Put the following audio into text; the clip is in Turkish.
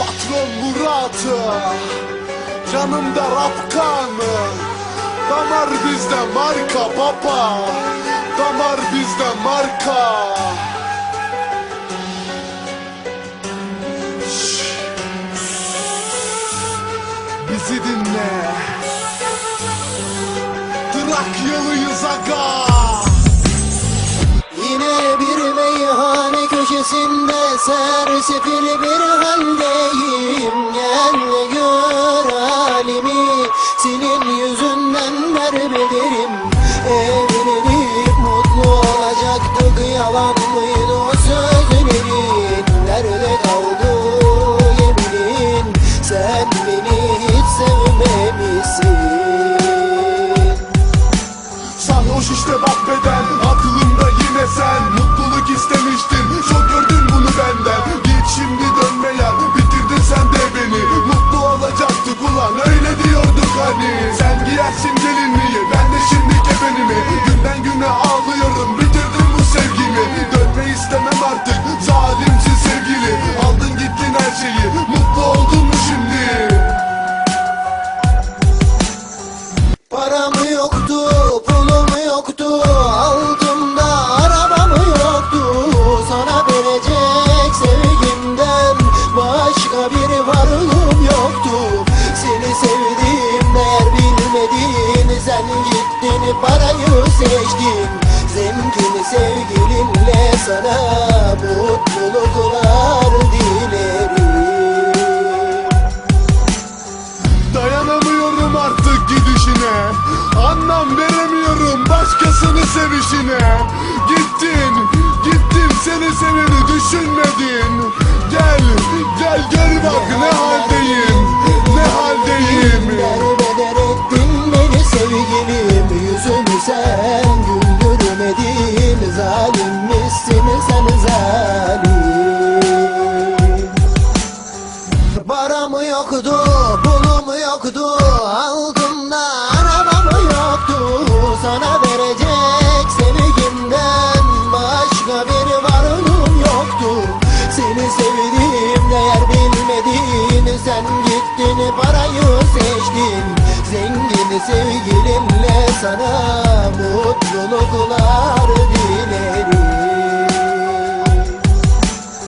Patron Murat'ı. Canımda Rapkan Damar bizde marka baba Damar bizde marka. Bizi dinle. Trakyalıyız aga köşesinde sersefil bir haldeyim. Gel gör halimi senin yüzünden derbederim Evlenip şeyi Mutlu oldun mu şimdi Param yoktu, pulum yoktu, altımda arabam yoktu. Sana verecek sevgimden başka bir varlığım yoktu. Seni sevdim değer bilmedin, sen gittin parayı seçtin. Zengin sevgilinle sana mutluluklar sevişine Gittin, gittin seni seveni düşünmedin. Gel, gel gör bak ne haldeyim, ne haldeyim. Derbeder ettin beni sevgilim Yüzümü sen güldürmedin Zalim misin sen zalim Param yoktu, pulum yoktu Altımda parayı seçtin Zengin sevgilinle sana mutluluklar